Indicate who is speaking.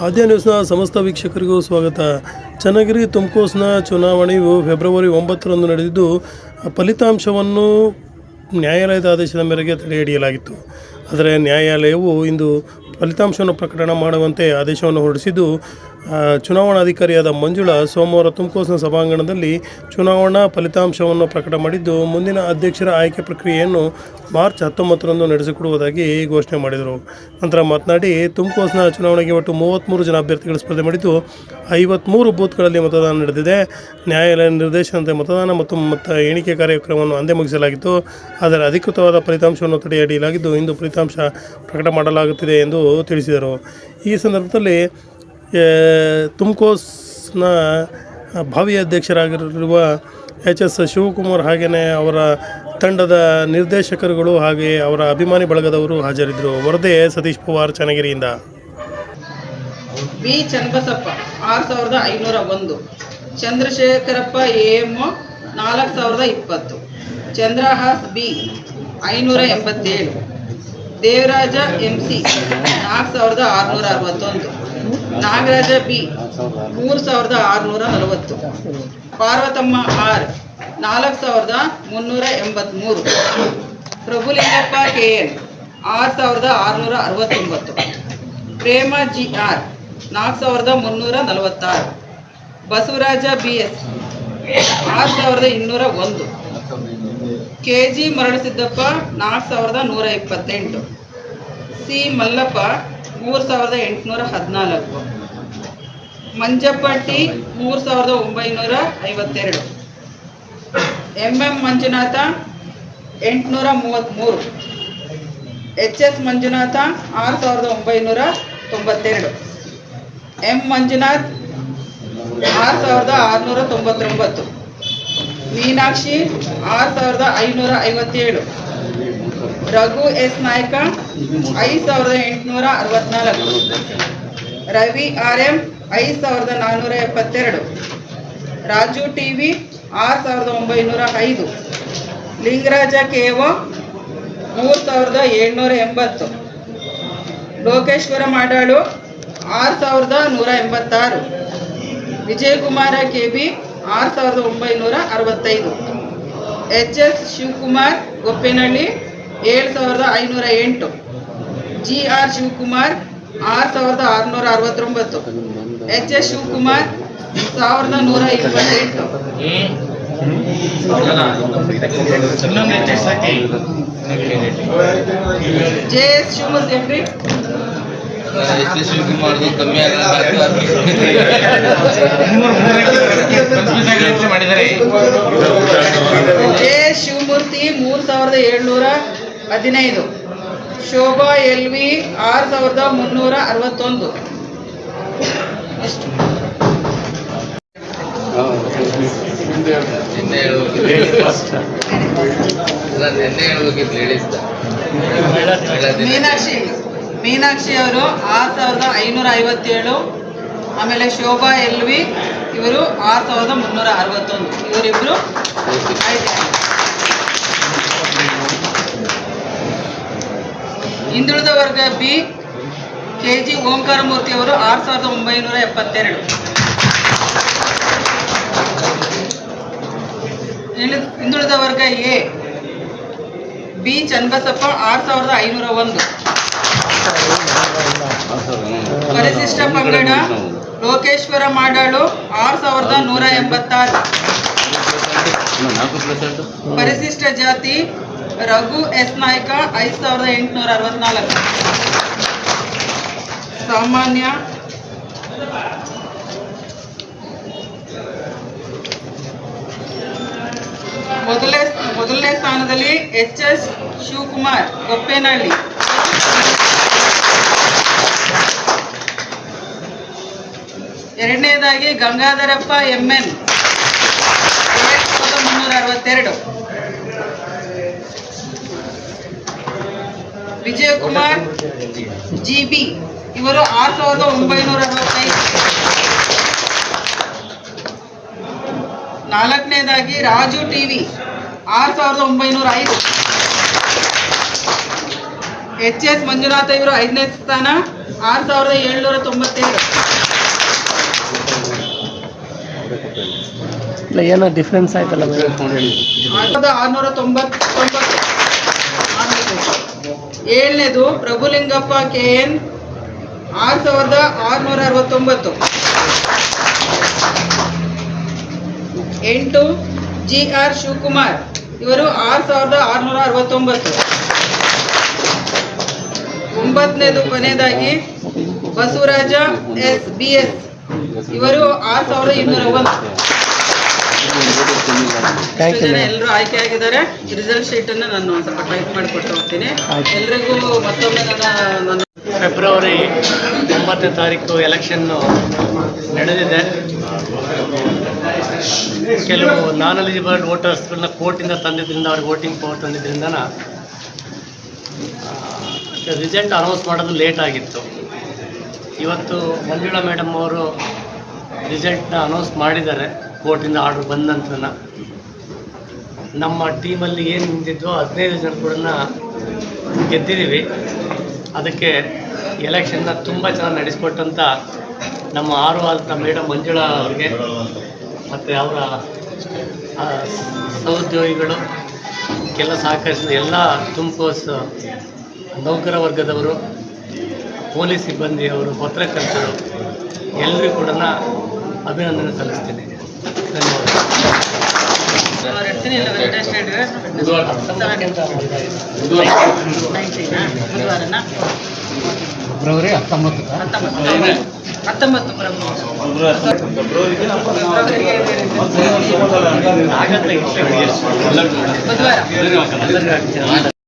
Speaker 1: ಆದ್ಯ ನ್ಯೂಸ್ನ ಸಮಸ್ತ ವೀಕ್ಷಕರಿಗೂ ಸ್ವಾಗತ. ಚನ್ನಗಿರಿ ತುಮಕೂಸ್ನ ಚುನಾವಣೆಯು ಫೆಬ್ರವರಿ ಒಂಬತ್ತರಂದು ನಡೆದಿದ್ದು, ಫಲಿತಾಂಶವನ್ನು ನ್ಯಾಯಾಲಯದ ಆದೇಶದ ಮೇರೆಗೆ ತಡೆ ಹಿಡಿಯಲಾಗಿತ್ತು. ಆದರೆ ನ್ಯಾಯಾಲಯವು ಇಂದು ಫಲಿತಾಂಶವನ್ನು ಪ್ರಕಟಣ ಮಾಡುವಂತೆ ಆದೇಶವನ್ನು ಹೊರಡಿಸಿದ್ದು ಚುನಾವಣಾಧಿಕಾರಿಯಾದ ಮಂಜುಳಾ ಸೋಮವಾರ ತುಮಕೂಸಿನ ಸಭಾಂಗಣದಲ್ಲಿ ಚುನಾವಣಾ ಫಲಿತಾಂಶವನ್ನು ಪ್ರಕಟ ಮಾಡಿದ್ದು, ಮುಂದಿನ ಅಧ್ಯಕ್ಷರ ಆಯ್ಕೆ ಪ್ರಕ್ರಿಯೆಯನ್ನು ಮಾರ್ಚ್ ಹತ್ತೊಂಬತ್ತರಂದು ನಡೆಸಿಕೊಡುವುದಾಗಿ ಘೋಷಣೆ ಮಾಡಿದರು. ನಂತರ ಮಾತನಾಡಿ ತುಮಕೂಸಿನ ಚುನಾವಣೆಗೆ ಒಟ್ಟು ಮೂವತ್ತ್ಮೂರು ಜನ ಅಭ್ಯರ್ಥಿಗಳು ಸ್ಪರ್ಧೆ ಮಾಡಿದ್ದು ಐವತ್ತ್ಮೂರು ಬೂತ್ಗಳಲ್ಲಿ ಮತದಾನ ನಡೆದಿದೆ. ನ್ಯಾಯಾಲಯ ನಿರ್ದೇಶನದಂತೆ ಮತದಾನ ಮತ್ತು ಮತ ಎಣಿಕೆ ಕಾರ್ಯಕ್ರಮವನ್ನು ಅಂದೇ ಮುಗಿಸಲಾಗಿತ್ತು. ಆದರೆ ಅಧಿಕೃತವಾದ ಫಲಿತಾಂಶವನ್ನು ತಡೆಯಡಿಯಲಾಗಿದ್ದು ಇಂದು ಫಲಿತಾಂಶ ಪ್ರಕಟ ಮಾಡಲಾಗುತ್ತಿದೆ ಎಂದು ತಿಳಿಸಿದರು. ಈ ಸಂದರ್ಭದಲ್ಲಿ ತುಮಕೋಸ್ನ ಭಾವಿ ಅಧ್ಯಕ್ಷರಾಗಿರುವ ಎಚ್ ಎಸ್ ಶಿವಕುಮಾರ್ ಹಾಗೆಯೇ ಅವರ ತಂಡದ ನಿರ್ದೇಶಕರುಗಳು ಹಾಗೆ ಅವರ ಅಭಿಮಾನಿ ಬಳಗದವರು ಹಾಜರಿದ್ದರು. ವರದೇ ಸತೀಶ್ ಪವಾರ್, ಚನ್ನಗಿರಿಯಿಂದ.
Speaker 2: ಬಿ ಚನ್ನಬಸಪ್ಪ, ಆರು ಸಾವಿರದ ಐನೂರ ಒಂದು. ಚಂದ್ರಶೇಖರಪ್ಪ, ಎಂ. ನಾಲ್ಕು ಸಾವಿರದ ಇಪ್ಪತ್ತು. ಚಂದ್ರಹಾಸ್, ಬಿ. ಐನೂರ ಎಂಬತ್ತೇಳು. ದೇವರಾಜ, ಎಂ. ಸಿ. ನಾಲ್ಕು ಸಾವಿರದ ಆರುನೂರ ಅರವತ್ತೊಂದು. ನಾಗರಾಜ ಬಿ ಮೂರು ಸಾವಿರದ ಆರುನೂರ ನಲವತ್ತು. ಪಾರ್ವತಮ್ಮ ಆರ್. ನಾಲ್ಕು ಸಾವಿರದ ಮುನ್ನೂರ ಎಂಬತ್ತ್ಮೂರು ಪ್ರಭುಲಿಂಗಪ್ಪ ಕೆ. ಎನ್. ಆರು ಸಾವಿರದ ಆರುನೂರ ಅರವತ್ತೊಂಬತ್ತು. Prema G R. ನಾಲ್ಕು ಸಾವಿರದ ಮುನ್ನೂರ ನಲವತ್ತಾರು. Basavaraja B S. ಆರು ಸಾವಿರದ ಇನ್ನೂರ ಒಂದು. ಕೆ ಜಿ ಮರಳಸಿದ್ದಪ್ಪ ನಾಲ್ಕು ಸಾವಿರದ ನೂರ ಇಪ್ಪತ್ತೆಂಟು. ಸಿ ಮಲ್ಲಪ್ಪ ಮೂರು ಸಾವಿರದ ಎಂಟುನೂರ ಹದಿನಾಲ್ಕು. ಮಂಜಪ್ಪ ಟಿ ಮೂರು ಸಾವಿರದ ಒಂಬೈನೂರ ಐವತ್ತೆರಡು. ಎಂ ಎಂ ಮಂಜುನಾಥ ಎಂಟುನೂರ ಮೂವತ್ತ್ಮೂರು. ಎಚ್ ಎಸ್ ಮಂಜುನಾಥ ಆರು ಸಾವಿರದ ಒಂಬೈನೂರ ತೊಂಬತ್ತೆರಡು. ಎಂ ಮಂಜುನಾಥ್ ಆರು ಸಾವಿರದ ಆರುನೂರ ತೊಂಬತ್ತೊಂಬತ್ತು. ಮೀನಾಕ್ಷಿ ಆರು ಸಾವಿರದ ಐನೂರ ಐವತ್ತೇಳು. ರಘು ಎಸ್ ನಾಯ್ಕ, ಐದು ಸಾವಿರದ ಎಂಟುನೂರ ಅರವತ್ನಾಲ್ಕು. ರವಿ ಆರ್ ಎಂ ಐದು ಸಾವಿರದ ನಾನ್ನೂರ ಎಪ್ಪತ್ತೆರಡು. ರಾಜು ಟಿ ವಿ ಆರು ಸಾವಿರದ ಒಂಬೈನೂರ ಐದು. ಲಿಂಗರಾಜ ಕೆ ಒ ಮೂರು ಸಾವಿರದ ಏಳ್ನೂರ ಎಂಬತ್ತು. ಲೋಕೇಶ್ವರ ಮಾಡಾಳು, ಆರು ಸಾವಿರದ ನೂರ ಎಂಬತ್ತಾರು. ವಿಜಯಕುಮಾರ ಕೆ ಬಿ ಆರು ಸಾವಿರದ ಒಂಬೈನೂರ ಅರವತ್ತೈದು. ಎಚ್ ಎಸ್ ಶಿವಕುಮಾರ್, ಗೊಪ್ಪೇನಹಳ್ಳಿ ಏಳು ಸಾವಿರದ ಐನೂರ ಎಂಟು. ಜಿ ಆರ್ ಶಿವಕುಮಾರ್ ಆರು ಸಾವಿರದ ಆರುನೂರ ಅರವತ್ತೊಂಬತ್ತು. ಎಚ್ ಎಸ್ ಶಿವಕುಮಾರ್ ಸಾವಿರದ ನೂರ ಇಪ್ಪತ್ತೆಂಟು. ಜೆ ಎಸ್
Speaker 3: ಶಿವಕುಮಾರ್ದು ಕಮ್ಮಿ
Speaker 2: ಜೆ ಎಸ್ ಶಿವಮೂರ್ತಿ ಮೂರು ಸಾವಿರದ ಏಳ್ನೂರ ಹದಿನೈದು. ಶೋಭಾ ಎಲ್ ವಿ ಆರು ಸಾವಿರದ ಮುನ್ನೂರ ಅರವತ್ತೊಂದು. ಮೀನಾಕ್ಷಿ. ಮೀನಾಕ್ಷಿ ಅವರು ಆರು ಸಾವಿರದ ಐನೂರ ಐವತ್ತೇಳು. ಆಮೇಲೆ ಶೋಭಾ ಎಲ್ ವಿ ಇವರು ಆರು ಸಾವಿರದ ಮುನ್ನೂರ ಅರವತ್ತೊಂದು. ಇವರಿಬ್ರು ಆಯ್ತು ಹಿಂದುಳಿದ ವರ್ಗ ಬಿ ಕೆ ಜಿ ಓಂಕಾರಮೂರ್ತಿ ಅವರು ಆರು ಸಾವಿರದ ಒಂಬೈನೂರ ಎಪ್ಪತ್ತೆರಡು. ಹಿಂದುಳಿದ ವರ್ಗ ಎ, ಬಿ ಚನ್ನಬಸಪ್ಪ ಆರು ಸಾವಿರದ ಐನೂರ ಒಂದು. ಪರಿಶಿಷ್ಟ ಪಂಗಡ, ಲೋಕೇಶ್ವರ ಮಾಡಾಳು ಆರು ಸಾವಿರದ ನೂರ ಎಂಬತ್ತಾರು. ಪರಿಶಿಷ್ಟ ಜಾತಿ ರಘು ಎಸ್ ನಾಯ್ಕ ಐದು ಸಾವಿರದ ಎಂಟುನೂರ ಅರವತ್ನಾಲ್ಕು. ಸಾಮಾನ್ಯ. ಮೊದಲನೇ ಮೊದಲನೇ ಸ್ಥಾನದಲ್ಲಿ ಎಚ್ ಎಸ್ ಶಿವಕುಮಾರ್ ಗೊಪ್ಪೇನಹಳ್ಳಿ. ಎರಡನೇದಾಗಿ ಗಂಗಾಧರಪ್ಪ ಎಂ ಎನ್. ಅರವತ್ತೆರಡು. ವಿಜಯಕುಮಾರ್ ಜಿಬಿ ಇವರು ಆರು ಸಾವಿರದ ಒಂಬೈನೂರ ಅರವತ್ತೈದು. ನಾಲ್ಕನೇದಾಗಿ ರಾಜು ಟಿವಿ, ಆರು ಸಾವಿರದ ಒಂಬೈನೂರ ಐದು. ಎಚ್ ಎಸ್ ಮಂಜುನಾಥ ಇವರು ಐದನೇ ಸ್ಥಾನ, ಆರು ಸಾವಿರದ ಏಳ್ನೂರ ತೊಂಬತ್ತೇಳು.
Speaker 4: ಇಲ್ಲ, ಏನೋ ಡಿಫ್ರೆನ್ಸ್ ಆಯ್ತಲ್ಲ
Speaker 2: ತೊಂಬತ್ತೊಂಬತ್ತು ಏಳನೇದು ಪ್ರಭುಲಿಂಗಪ್ಪ ಕೆ ಎನ್ ಆರು ಸಾವಿರದ ಆರುನೂರ ಅರವತ್ತೊಂಬತ್ತು ಎಂಟು ಜಿ ಆರ್ ಶಿವಕುಮಾರ್. ಇವರು ಆರು ಸಾವಿರದ ಆರುನೂರ ಅರವತ್ತೊಂಬತ್ತು ಒಂಬತ್ತನೇದು ಕೊನೆಯದಾಗಿ ಬಸವರಾಜ ಎಸ್ ಬಿ ಎಸ್. ಇವರು ಆರು ಸಾವಿರದ ಇನ್ನೂರ ಒಂದು
Speaker 4: ಥ್ಯಾಂಕ್ ಯು
Speaker 2: ಜನ
Speaker 4: ಮೇಡಮ್
Speaker 2: ಎಲ್ಲರೂ ಆಯ್ಕೆ ಆಗಿದ್ದಾರೆ. ರಿಸಲ್ಟ್ ಶೀಟ್ ಅನ್ನು ನಾನು ಸ್ವಲ್ಪ ಟೈಪ್ ಮಾಡಿಕೊಟ್ಟು ಹೋಗ್ತೀನಿ. ಎಲ್ರಿಗೂ ಮತ್ತೊಮ್ಮೆ ನನ್ನ ನನ್ನ
Speaker 4: ಫೆಬ್ರವರಿ ಒಂಬತ್ತನೇ ತಾರೀಕು ಎಲೆಕ್ಷನ್ನು ನಡೆದಿದೆ. ಕೆಲವು ನಾನ್ ಎಲಿಜಿಬಲ್ ವೋಟರ್ಸ್ಗಳನ್ನ ಕೋರ್ಟಿಂದ ತಂದಿದ್ದರಿಂದ ಅವ್ರಿಗೆ ವೋಟಿಂಗ್ ಪವರ್ ತಂದಿದ್ರಿಂದ ರಿಸಲ್ಟ್ ಅನೌನ್ಸ್ ಮಾಡೋದು ಲೇಟ್ ಆಗಿತ್ತು. ಇವತ್ತು ಮಂಜುಳಾ ಮೇಡಮ್ ಅವರು ರಿಸಲ್ಟ್ನ ಅನೌನ್ಸ್ ಮಾಡಿದ್ದಾರೆ. ಕೋರ್ಟಿಂದ ಆರ್ಡರ್ ಬಂದ ನಂತರ ನಮ್ಮ ಟೀಮಲ್ಲಿ ಏನು ನಿಂತಿದ್ವೋ ಹದಿನೈದು ಜನ ಕೂಡ ಗೆದ್ದಿದ್ದೀವಿ. ಅದಕ್ಕೆ ಎಲೆಕ್ಷನ್ನ ತುಂಬ ಚೆನ್ನಾಗಿ ನಡೆಸಿಕೊಟ್ಟಂಥ ನಮ್ಮ ಆರು ಆದ ಮೇಡಮ್ ಮಂಜುಳಾ ಅವ್ರಿಗೆ ಮತ್ತು ಅವರ ಸಹೋದ್ಯೋಗಿಗಳು, ಕೆಲ ಸಹಕರಿಸಿದ ಎಲ್ಲ ತುಮಕೋಸ್ ನೌಕರ ವರ್ಗದವರು, ಪೊಲೀಸ್ ಸಿಬ್ಬಂದಿಯವರು, ಪತ್ರಕರ್ತರು ಎಲ್ಲರಿಗೂ ಕೂಡ ಅಭಿನಂದನೆ ಸಲ್ಲಿಸ್ತೀನಿ. ಫೆಬ್ರವರಿ ಹತ್ತೊಂಬತ್ತು
Speaker 2: ಹತ್ತೊಂಬತ್ತು ಬುಧವಾರ.